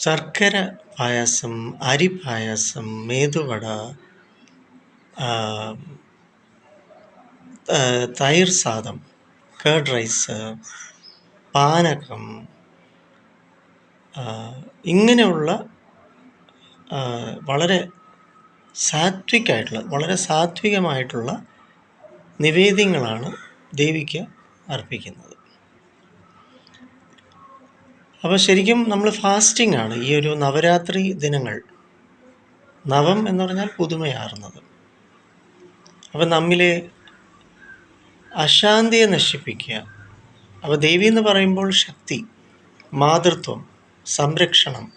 ശർക്കര പായസം അരി പായസം മേതുവട തൈർ സാദം കേർഡ് റൈസ് പാനകം ഇങ്ങനെയുള്ള വളരെ സാത്വികമായിട്ടുള്ള വളരെ സാത്വികമായിട്ടുള്ള നിവേദ്യങ്ങളാണ് ദേവിക്ക് അർപ്പിക്കുന്നത്. അപ്പോൾ ശരിക്കും നമ്മൾ ഫാസ്റ്റിംഗ് ആണ് ഈ ഒരു നവരാത്രി ദിനങ്ങൾ. നവം എന്ന് പറഞ്ഞാൽ പുതുമയാർന്നത്. അപ്പം നമ്മിലെ അശാന്തിയെ നശിപ്പിക്കുക. അപ്പോൾ ദേവി എന്ന് പറയുമ്പോൾ ശക്തി മാതൃത്വം സംരക്ഷണം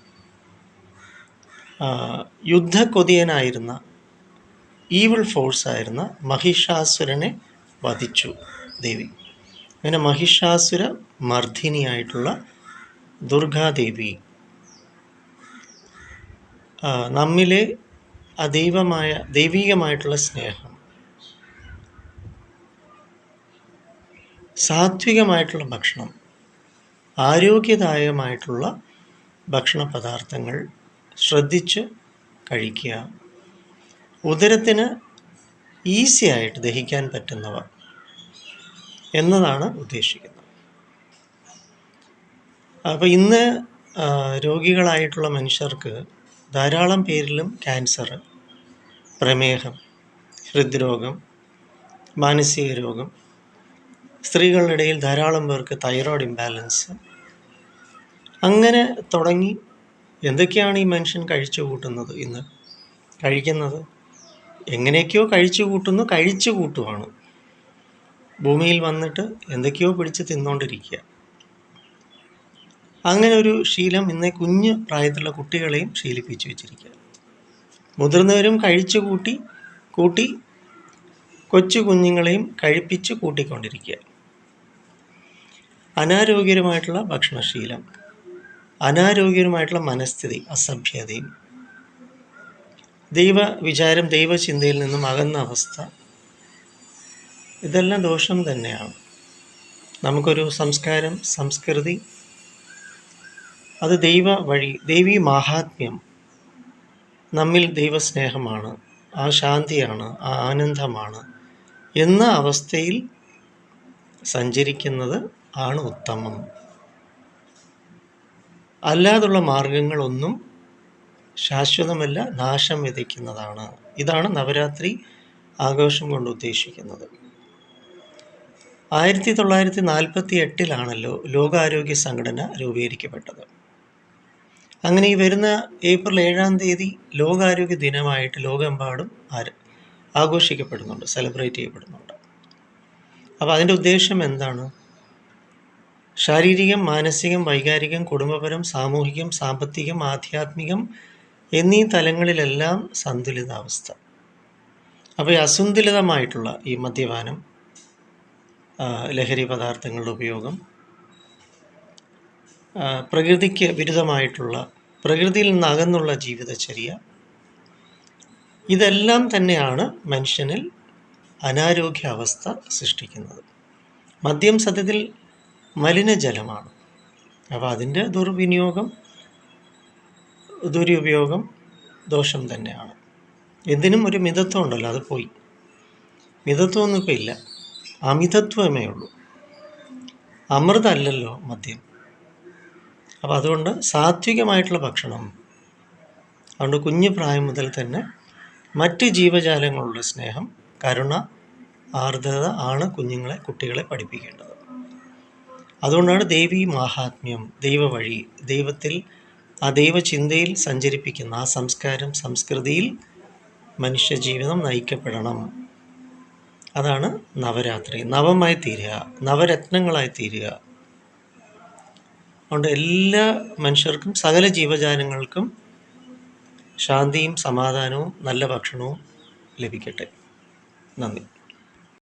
യുദ്ധക്കൊതിയനായിരുന്ന ഈവിൾ ഫോഴ്സായിരുന്ന മഹിഷാസുരനെ വധിച്ചു ദേവി. അങ്ങനെ മഹിഷാസുര മർദ്ദിനിയായിട്ടുള്ള ദുർഗാദേവി. നമ്മിലെ അദൈവമായ ദൈവികമായിട്ടുള്ള സ്നേഹം. സാത്വികമായിട്ടുള്ള ഭക്ഷണം. ആരോഗ്യദായകമായിട്ടുള്ള ഭക്ഷണ പദാർത്ഥങ്ങൾ ശ്രദ്ധിച്ച് കഴിക്കുക. ഉദരത്തിന് ഈസി ആയിട്ട് ദഹിക്കാൻ പറ്റുന്നവ എന്നതാണ് ഉദ്ദേശിക്കുന്നത്. അപ്പോൾ ഇന്ന് രോഗികളായിട്ടുള്ള മനുഷ്യർക്ക് ധാരാളം പേരിലും ക്യാൻസർ പ്രമേഹം ഹൃദ്രോഗം മാനസിക രോഗം സ്ത്രീകളുടെ ഇടയിൽ ധാരാളം പേർക്ക് തൈറോയ്ഡ് ഇംബാലൻസ്. അങ്ങനെ തുടങ്ങി എന്തൊക്കെയാണ് ഈ മനുഷ്യൻ കഴിച്ചു കൂട്ടുന്നത് ഇന്ന്? കഴിക്കുന്നത് എങ്ങനെയൊക്കെയോ കഴിച്ചു കൂട്ടുന്നു കഴിച്ചു കൂട്ടുവാണ്. ഭൂമിയിൽ വന്നിട്ട് എന്തൊക്കെയോ പിടിച്ച് തിന്നുകൊണ്ടിരിക്കുക അങ്ങനെ ഒരു ശീലം ഇന്ന് കുഞ്ഞ് പ്രായത്തിലുള്ള കുട്ടികളെയും ശീലിപ്പിച്ചു വെച്ചിരിക്കുക മുതിർന്നവരും കഴിച്ചു കൂട്ടി കൂട്ടി കൊച്ചു കുഞ്ഞുങ്ങളെയും കഴിപ്പിച്ച് കൂട്ടിക്കൊണ്ടിരിക്കുക അനാരോഗ്യകരമായിട്ടുള്ള ഭക്ഷണശീലം അനാരോഗ്യകരമായിട്ടുള്ള മനസ്ഥിതി അസഭ്യതയും ദൈവ വിചാരം ദൈവചിന്തയിൽ നിന്നും അകന്ന അവസ്ഥ ഇതെല്ലാം ദോഷം തന്നെയാണ്. നമുക്കൊരു സംസ്കാരം സംസ്കൃതി അത് ദൈവ വഴി ദൈവീ മാഹാത്മ്യം നമ്മിൽ ദൈവസ്നേഹമാണ് ആ ശാന്തിയാണ് ആ ആനന്ദമാണ് എന്ന അവസ്ഥയിൽ സഞ്ചരിക്കുന്നത് ആണ് ഉത്തമം. അല്ലാതുള്ള മാർഗങ്ങളൊന്നും ശാശ്വതമല്ല നാശം വിതയ്ക്കുന്നതാണ്. ഇതാണ് നവരാത്രി ആഘോഷം കൊണ്ട് ഉദ്ദേശിക്കുന്നത്. ആയിരത്തി തൊള്ളായിരത്തി നാൽപ്പത്തി എട്ടിലാണല്ലോ ലോകാരോഗ്യ സംഘടന രൂപീകരിക്കപ്പെട്ടത്. അങ്ങനെ ഈ വരുന്ന ഏപ്രിൽ ഏഴാം തീയതി ലോകാരോഗ്യ ദിനമായിട്ട് ലോകമെമ്പാടും ആര് ആഘോഷിക്കപ്പെടുന്നുണ്ട് സെലിബ്രേറ്റ് ചെയ്യപ്പെടുന്നുണ്ട്. അപ്പോൾ അതിന്റെ ഉദ്ദേശം എന്താണ്? ശാരീരികം മാനസികം വൈകാരികം കുടുംബപരം സാമൂഹികം സാമ്പത്തികം ആധ്യാത്മികം എന്നീ തലങ്ങളിലെല്ലാം സന്തുലിതാവസ്ഥ. അപ്പോൾ ഈ അസന്തുലിതമായിട്ടുള്ള ഈ മദ്യപാനം ലഹരി പദാർത്ഥങ്ങളുടെ ഉപയോഗം പ്രകൃതിക്ക് വിരുദ്ധമായിട്ടുള്ള പ്രകൃതിയിൽ നിന്നകന്നുള്ള ജീവിതചര്യ. ഇതെല്ലാം തന്നെയാണ് മനുഷ്യനിൽ അനാരോഗ്യാവസ്ഥ സൃഷ്ടിക്കുന്നത്. മദ്യം സത്യത്തിൽ മലിനജലമാണ്. അപ്പോൾ അതിന്റെ ദുർവിനിയോഗം ദുരുപയോഗം ദോഷം തന്നെയാണ്. എന്തിനും ഒരു മിതത്വം ഉണ്ടല്ലോ അത് പോയി. മിതത്വമൊന്നും ഇപ്പോൾ ഇല്ല. അമിതത്വമേ ഉള്ളൂ. അമൃതല്ലല്ലോ മദ്യം. അപ്പോൾ അതുകൊണ്ട് സാത്വികമായിട്ടുള്ള ഭക്ഷണം. അതുകൊണ്ട് കുഞ്ഞു പ്രായം മുതൽ തന്നെ മറ്റ് ജീവജാലങ്ങളുടെ സ്നേഹം കരുണ ആർദ്രത ആണ് കുഞ്ഞുങ്ങളെ കുട്ടികളെ പഠിപ്പിക്കേണ്ടത്. അതുകൊണ്ടാണ് ദേവി മാഹാത്മ്യം ദൈവവഴി ദൈവത്തിൽ ആ ദൈവചിന്തയിൽ സഞ്ചരിപ്പിക്കുന്ന ആ സംസ്കാരം സംസ്കൃതിയിൽ മനുഷ്യജീവിതം നയിക്കപ്പെടണം. അതാണ് നവരാത്രി. നവമായി തീരുക. നവരത്നങ്ങളായി തീരുക. അതുകൊണ്ട് എല്ലാ മനുഷ്യർക്കും സകല ജീവജാലങ്ങൾക്കും ശാന്തിയും സമാധാനവും നല്ല ഭക്ഷണവും ലഭിക്കട്ടെ. നന്ദി.